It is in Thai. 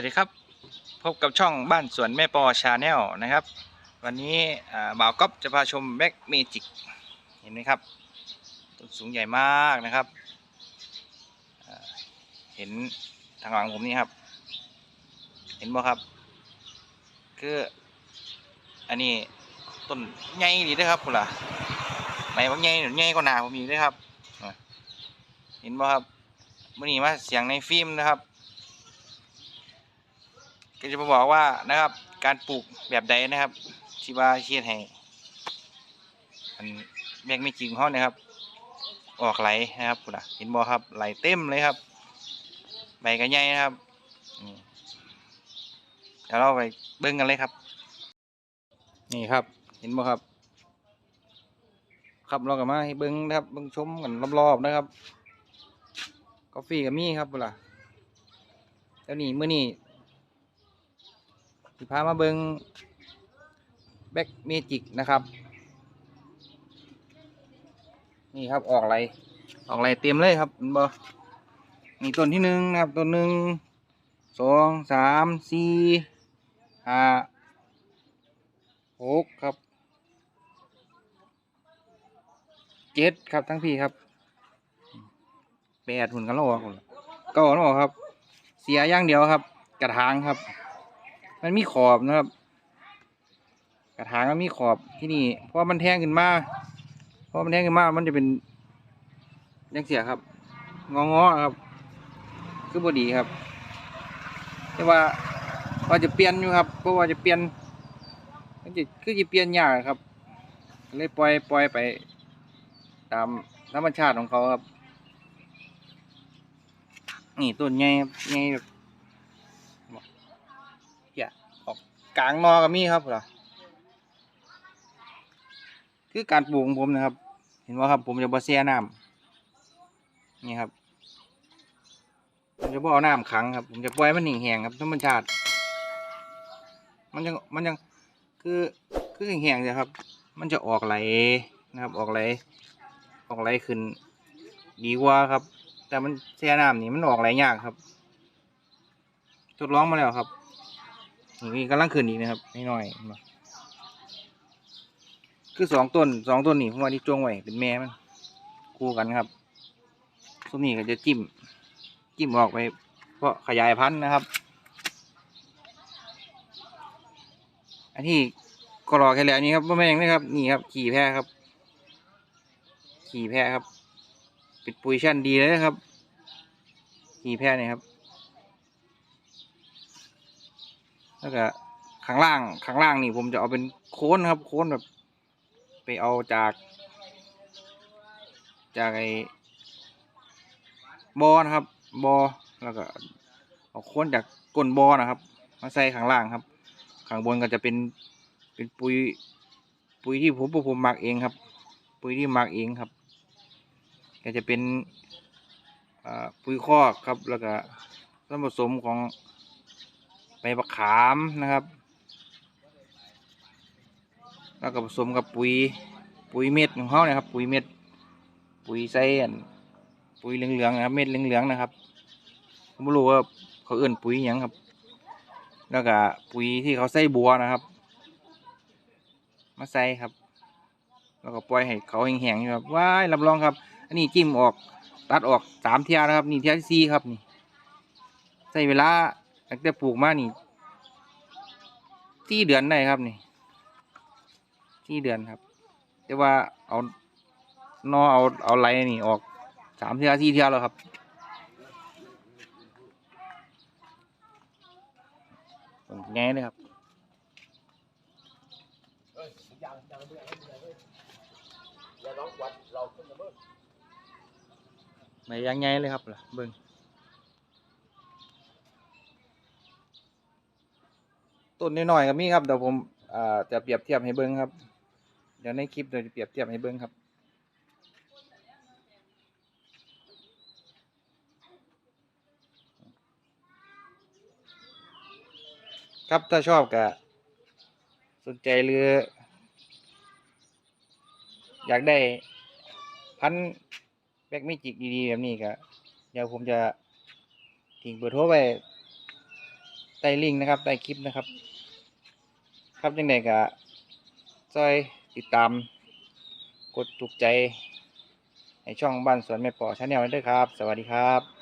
วัสดีครับพบกับช่องบ้านสวนแม่ปอชาแนลนะครับ วันนี้บ่าวก๊อฟจะพาชมแบ็กเมจิกเห็นไหมครับต้นสูงใหญ่มากนะครับ เห็นทางหลังผมนี่ครับ เห็นบ่ครับ คืออันนี้ต้นใหญ่ดีนะครับคุณล่ะไหนว่าใหญ่ใหญ่กว่าหนาผมอีกเลยครับเห็นบ่ครับมื่อนี้มาเสียงในฟิล์มนะครับ ก็จะมาบอกว่านะครับ การปลูกแบบใดนะครับที่ว่าเชียดให้อันแบกไม่จริงเขานะครับ ออกไหลนะครับคุณอะเห็นบ่ครับไหลเต็มเลยครับ ใบกระใหญ่นะครับเดี๋ยวเราไปเบิ้งกันเลยครับ นี่ครับ เห็นบ่ครับ ครับเราก็มาให้เบิ้งนะครับเบิ้งชมกันรอบๆนะครับกาแฟกับมี่ครับคุณอะแล้วนี่เมื้อนี้ สิพามาเบิงแบ็กเมจิกนะครับ นี่ครับออกอะไร ออกอะไรเต็มเลยครับเห็นบ่นี่ต้นที่หนึ่งนะครับต้นหนึ่งสองสามสี่ห้าหกครับเจ็ดครับทั้งพี่ครับแปดหุ่นกันแล้วออกเก้าแล้วออกครับ เสียอย่างเดียวครับ กระถางครับ มันมีขอบนะครับ กระถางมันมีขอบที่นี่เพราะมันแทงขึ้นมาเพราะมันแทงขึ้นมามันจะเป็นยังเสียครับงองอๆครับ คือบดีครับ แต่ว่าว่าจะเปลี่ยนอยู่ครับเพราะว่าจะเปลี่ยนมันจะคือจะเปลี่ยนยากครับเลยปล่อยปล่อยไปตามธรรมชาติของเขาครับ นี่ต้นใหญ่ครับใหญ่ กลางนอก็มีครับเหรอคือการปลูกของผมนะครับ เห็นว่าครับผมจะบ่แช่น้ำนี่ครับผมจะบ่เอาน้ำขังครับ ผมจะปล่อยมันแห้งครับธรรมชาติ มันยังมันยังคือคือแห้งๆเลยครับ มันจะออกไหลนะครับ ออกไหลออกไหลขึ้น ดีกว่าครับ แต่มันแช่น้ำนี่มันออกไหลยากครับ ทดลองมาแล้วครับ นี่กำลังขึ้นอีกนะครับนิดหน่อยๆคือสองต้นสองต้นนี่ผมว่าที่จงไว้เป็นแม่มันคู่กันครับส้มนี่ก็จะจิ้ม จิ้มออกไป เพราะขยายพันธุ์นะครับ อันที่ก็รอแค่แล้วนี้ครับว่าแม่งนะครับ นี่ครับ ขี่แพะครับ ขี่แพะครับป็นปุยชั่นดีเลยนะครับ ขี่แพะเนี่ยครับ แล้วก็ข้างล่างข้างล่างนี่ผมจะเอาเป็นโค้นครับ โค้นแบบ ไปเอาจาก จากไอ้บอนะครับ บอแล้วก็เอาโค้นจากก้นบอนะครับ มาใส่ข้างล่างครับ ข้างบนก็จะเป็นเป็นปุ๋ยปุ๋ยที่ผมผมหมักเองครับ ปุ๋ยที่หมักเองครับก็จะเป็นปุ๋ยคอกครับแล้วก็ส่วนผสมของ ใบมะขามนะครับ แล้วก็ผสมกับปุ๋ยปุ๋ยเม็ดของเขาเนี่ยครับ ปุ๋ยเม็ดปุ๋ยไส้นปุ๋ยเหลืองๆนะครับ เม็ดเหลืองๆนะครับผมไม่รู้ว่าเขาเอื่นปุ๋ยยังครับ แล้วก็ปุ๋ยที่เขาใส่บัวนะครับ มาใส่ครับ แล้วก็ปล่อยให้เขาแห้งๆอยู่ครับว้ายรับรองครับ อันนี้จิ้มออกตัดออกสามเทียนะครับ นี่เทียที่สี่ครับนี่ใส่เวลา ตั้งแต่ปลูกมานี่ที่เดือนได้ครับนี่ที่เดือนครับแต่ว่าเอานอเอาเอาไรนี่ออกสามเที่ยที่เที่ยแล้วครับผลไงเลยครับไม่ยังไงเลยครับล่ะเบิ้ง ต้นน้อยๆก็มีครับเดี๋ยวผมอ่าจะเปรียบเทียบให้เบิ้งครับ เดี๋ยวในคลิปเราจะเปรียบเทียบให้เบิ้งครับครับถ้าชอบก็สนใจหรือ อยากได้พันธุ์แบกมิจิกดีๆแบบนี้ก็เดี๋ยวผมจะทิ้งเบอร์โทรไว้ ใต้ลิงก์นะครับใต้คลิปนะครับ ครับยังไงก็ซอยติดตาม กดถูกใจ ให้ช่องบ้านสวนแม่ปอชาแนลด้วยครับ สวัสดีครับ